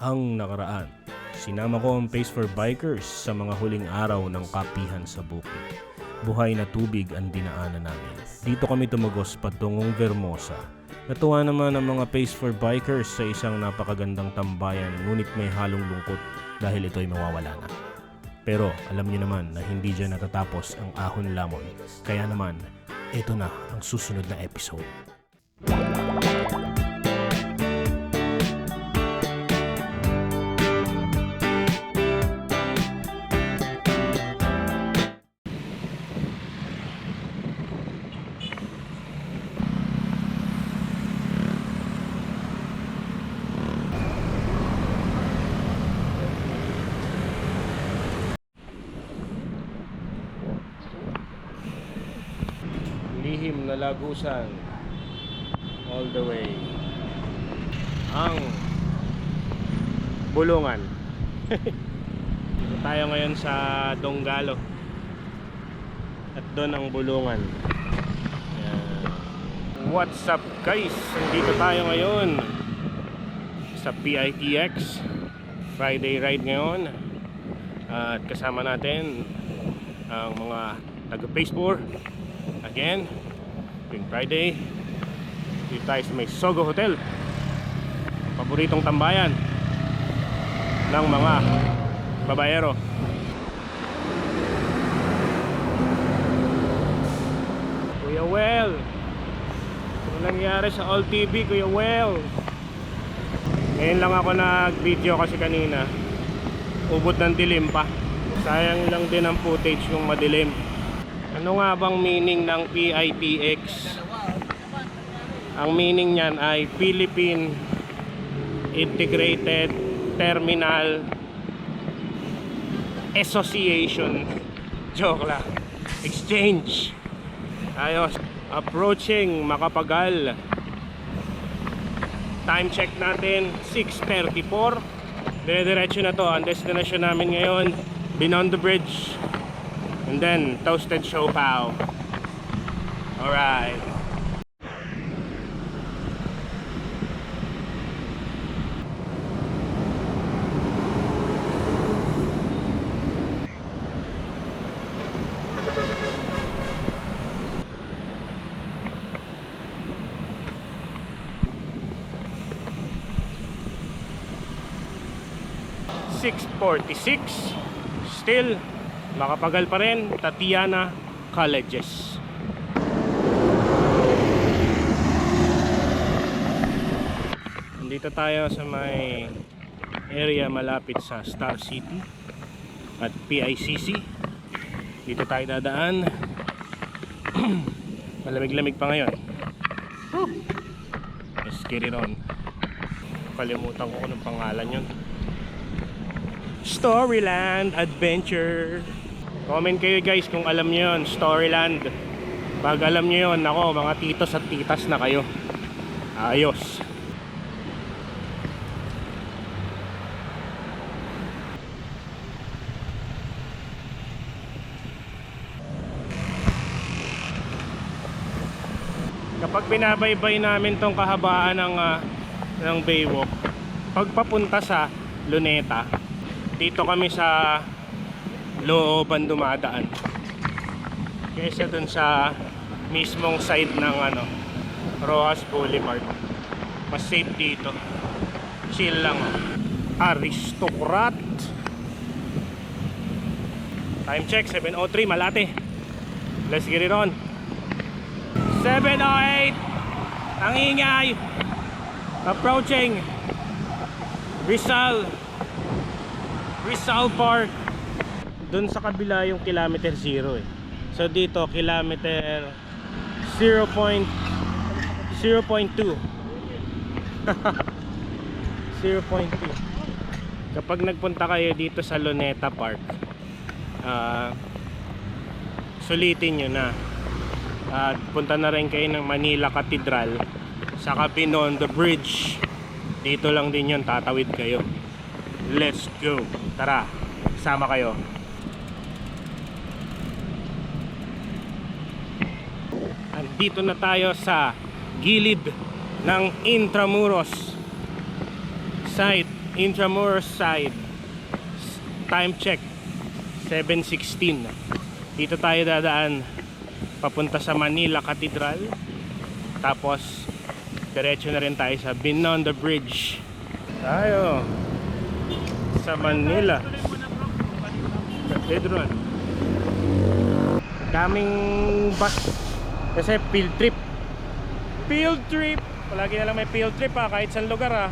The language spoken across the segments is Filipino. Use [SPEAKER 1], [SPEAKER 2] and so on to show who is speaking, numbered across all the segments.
[SPEAKER 1] ang nakaraan. Sinama ko ang Pace for Bikers sa mga huling araw ng kapihan sa bukid. Buhay na tubig ang dinaanan namin. Dito kami tumagos patungong Vermosa. Natuwa naman ang mga Pace for Bikers sa isang napakagandang tambayan ngunit may halong lungkot dahil ito'y mawawala na. Pero alam niyo naman na hindi dyan natatapos ang ahon lamon. Kaya naman, ito na ang susunod na episode. Lagusan all the way ang bulungan. Dito tayo ngayon sa Donggalo. At doon ang bulungan. What's up guys? Nandito tayo ngayon sa PITX Friday ride ngayon. At kasama natin ang mga taga Pace 4 again tuwing Friday. Dito tayo sa may Sogo Hotel. Paboritong tambayan ng mga babayero. Kuya Well ano nangyari sa All TV Kuya Well ngayon lang ako nag video kasi kanina. Ubot ng dilim pa. Sayang lang din ang footage kung madilim ano nga bang meaning ng PITX? Ang meaning niyan ay Philippine Integrated Terminal Association. Joke lang. Exchange. Ayos. Approaching Makapagal. Time check natin 6.34. Dire-diretso na to. Ang destination namin ngayon, the Bridge. and then toasted show pow. All right. Six forty six, still Makapagal pa rin, Tatiana Colleges. Dito tayo sa may area malapit sa Star City at PICC. Dito tayo dadaan. Malamig-lamig pa ngayon. Woo! Let's get it on. Kalimutan ko kung anong pangalan yun. Storyland Adventure. Comment kayo guys kung alam niyo yun, Storyland. Pag alam niyo yun, ako, mga titos at titas na kayo. Ayos. Kapag binabaybay namin tong kahabaan ng, ah, ng Baywalk, pagpapunta sa Luneta, dito kami sa looban dumadaan. Kaysa dun sa mismong side ng ano Rojas Boulevard. Mas safe dito. Chill lang oh. aristocrat time check 7.03 Malate. Let's get it on. 7.08 ang ingay! Approaching Rizal. Rizal Park doon sa kabila yung kilometer 0 eh. So dito kilometer 0. 0.2 0.2 kapag nagpunta kayo dito sa Luneta Park ah sulitin nyo na. At punta na rin kayo ng Manila Cathedral saka Beyond the Bridge. Dito lang din yun tatawid kayo. Let's go. Tara sama kayo andito na tayo sa gilid ng Intramuros site. Intramuros side. Time check 7.16 Dito tayo dadaan Papunta sa Manila Cathedral. Tapos Diretso na rin tayo sa Binondo Bridge. Tayo Sa Manila. Cathedral Daming bus Kasi field trip Field trip Palagi na lang may field trip ha Kahit saan lugar ha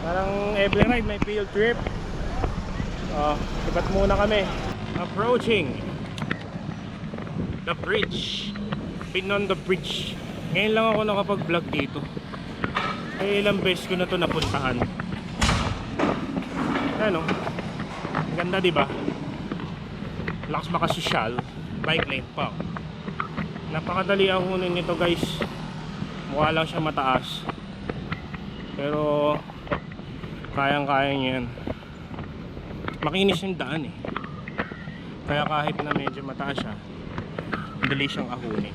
[SPEAKER 1] Parang every ride may field trip Oh, lipat muna kami. Approaching the bridge. Beyond the bridge. Ngayon lang ako nakapag-vlog dito. Eh, ilang beses ko na to napuntahan. Ano? Ang Ganda, di ba? Lakas makasosyal. Bike lane pa. Napakadali ahunin nito, guys. Mukha lang siya mataas. Pero kayang-kaya niya yan makinis yung daan eh kaya kahit na medyo mataas siya dali siyang ahunin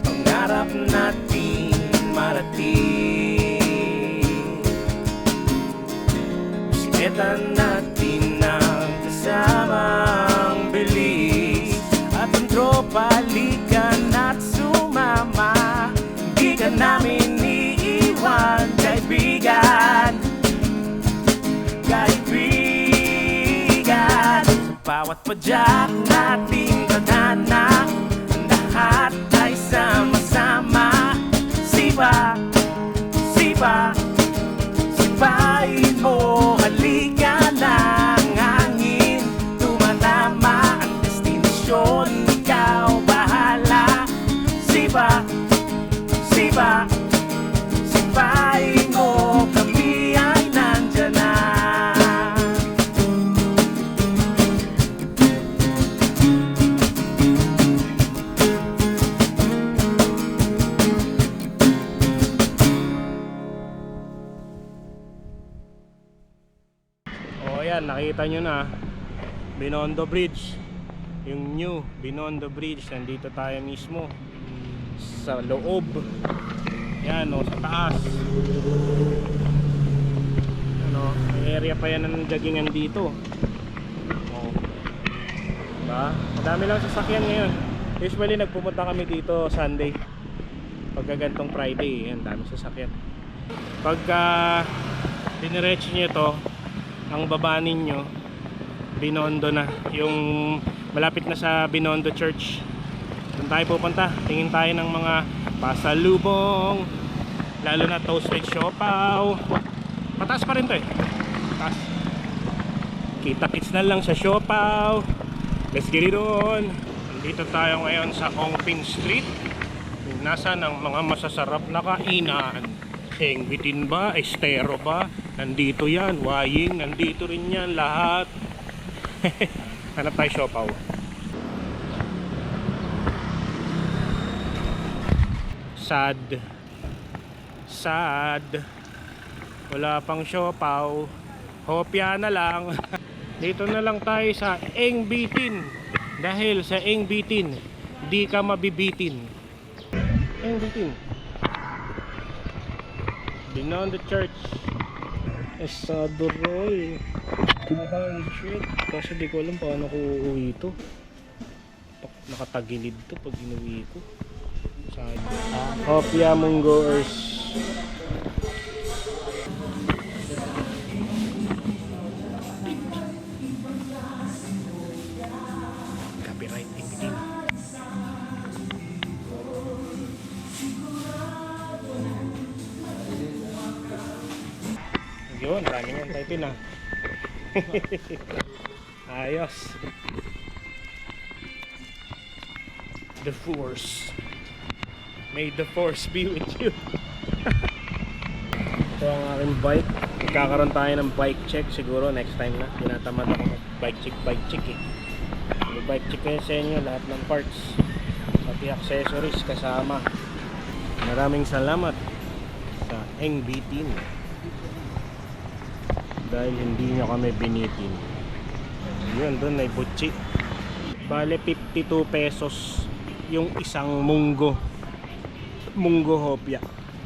[SPEAKER 1] Pangarap natin marating Bisikleta natin kaibigan. Kaibigan. Sa bawat padyak nating nakita nyo na Binondo Bridge. Yung new Binondo Bridge Nandito tayo mismo. Sa loob. Yan o, sa taas. Ano, area pa yan ng joggingan dito. O Diba? Madami lang sasakyan ngayon. Usually nagpupunta kami dito Sunday. Pagka gantong Friday Yan, dami sasakyan. Pagka Diniretso nyo to ang baba ninyo Binondo na. Yung malapit na sa Binondo Church. Doon tayo pupunta. Tingin tayo ng mga pasalubong. Lalo na toasted siopaw. Pataas pa rin to eh. Pataas kita kits na lang sa siopaw. Let's get it on. Dito tayo ngayon sa Ongpin Street. Nasa ng mga masasarap na kainan? Hengbitin ba? Estero ba? Nandito yan. Waying, nandito rin yan. Lahat. Hanap tayo siopaw. Sad. Sad. Wala pang siopaw. Hopya na lang. Dito na lang tayo sa Eng Bitin. Dahil sa Eng Bitin, di ka mabibitin. Eng Bitin. Beyond the church. Estado Roy. 200. Kasi di ko alam paano ko uuwi ito. Nakatagilid to pag inuwi ko. Saan? Hopia Mungoers. Copyright Ayos. The Force. May the Force be with you. Ito ang aking bike. Magkakaroon tayo ng bike check siguro next time na. Tinatamad ako mag bike check, bike check eh. May bike check kayo sa inyo lahat ng parts. Pati accessories kasama. Maraming salamat sa NBT dahil hindi nyo kami binitin yun doon may butchi bale 52 pesos yung isang munggo munggo hopya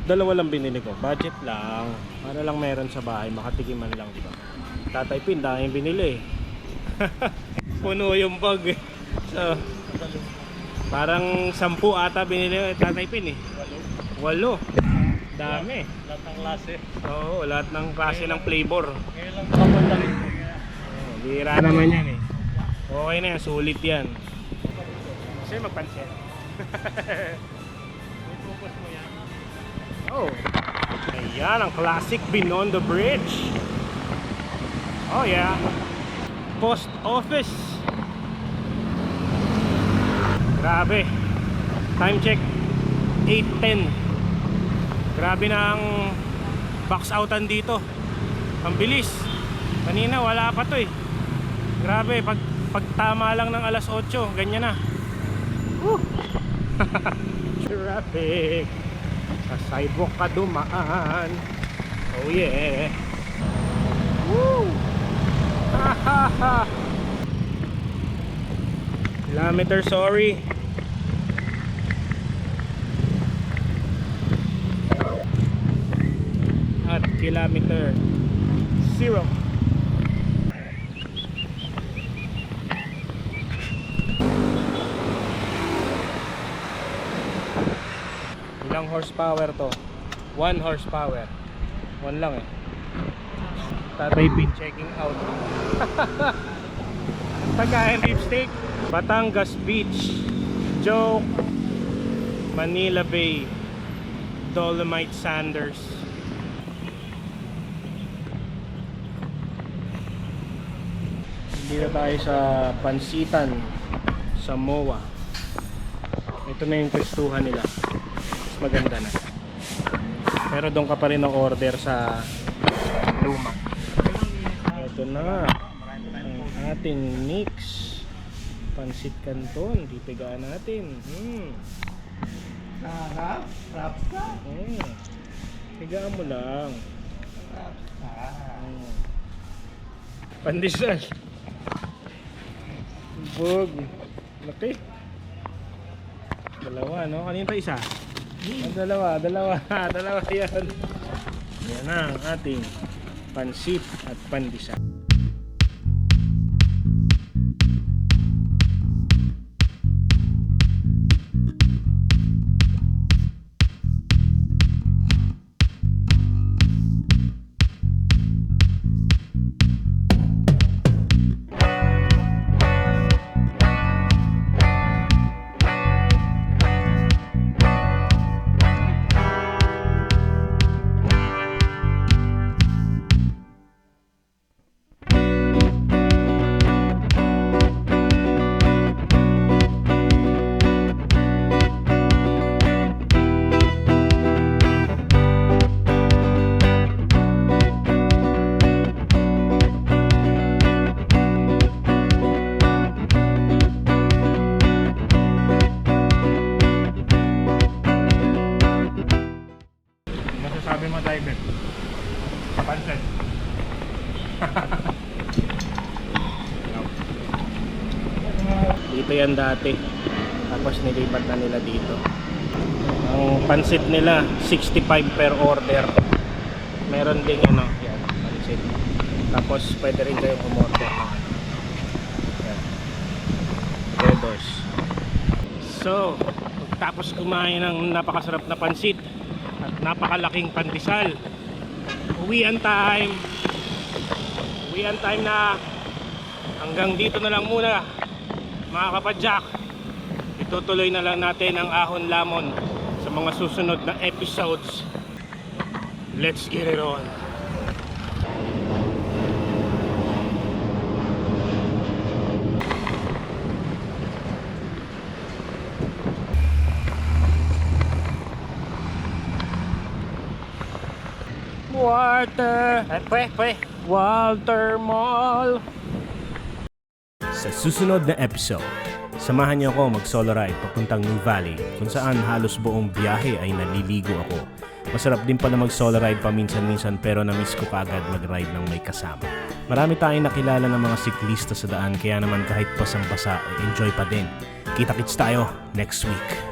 [SPEAKER 1] Dalawa lang binili ko. Budget lang. Para lang meron sa bahay. Makatikim man lang, di ba? Tatay Pin, daming binili eh. Puno yung bag eh. So, parang sampu ata binili eh, Tatay Pin eh. Walo. Dami.
[SPEAKER 2] Lahat ng klase.
[SPEAKER 1] Oo, lahat ng klase ng flavor.
[SPEAKER 2] Ngayon lang papadali.
[SPEAKER 1] Oh, bira naman yan eh. Okay na yan, sulit yan. Kasi magpansin.
[SPEAKER 2] Focus mo yan.
[SPEAKER 1] Oh. Ayan, ang classic Beyond the Bridge. Oh yeah. Post office. Grabe. Time check 8.10. Grabe na ang box outan dito. Ang bilis. Kanina wala pa to eh. Grabe, pag, pag tama lang ng alas 8, ganyan na. Woo! Traffic. Sa sidewalk ka dumaan. Oh yeah. Woo! Ha ha. Kilometer sorry. At kilometer zero. Ilang horsepower to? 1 horsepower. 1 lang eh. Tatay Pin checking out. Pagkain steak. Batangas Beach. Joke. Manila Bay. Dolomite Sanders. Na tayo sa Pansitan sa MOA. Ito na yung kristuhan nila. Mas maganda na. Pero doon ka pa rin order sa luma. Ito na. Ang ating mix. Pansit Canton. Pipigaan natin. Hmm.
[SPEAKER 2] Sarap. Sarap ka.
[SPEAKER 1] Hmm. Mo lang.
[SPEAKER 2] Sarap ka.
[SPEAKER 1] Hmm. Pandesal. Bug. Laki. Dalawa, no? Kanina pa isa? Ah, dalawa, dalawa. dalawa yan. Yan ang ating pansit at pandesal. Dito yan dati. Tapos nilipat na nila dito. Ang pansit nila, 65 per order. Meron ding ano, yan, pansit. Tapos pwede rin kayong umorder ano. Yan. Dedos. So, tapos kumain ng napakasarap na pansit at napakalaking pandesal. Uwian time. Uwian time na. Hanggang dito na lang muna. Mga kapadyak. Itutuloy na lang natin ang ahon lamon sa mga susunod na episodes. Let's get it on. Walter. Eh, pwe, pwe. Walter Mall. Sa susunod na episode, samahan niyo ako mag-solo ride papuntang New Valley kung saan halos buong biyahe ay naliligo ako. Masarap din pala mag-solo ride paminsan-minsan pero na-miss ko kaagad mag-ride ng may kasama. Marami tayong nakilala ng mga siklista sa daan kaya naman kahit basang-basa, enjoy pa din. Kita-kits tayo next week.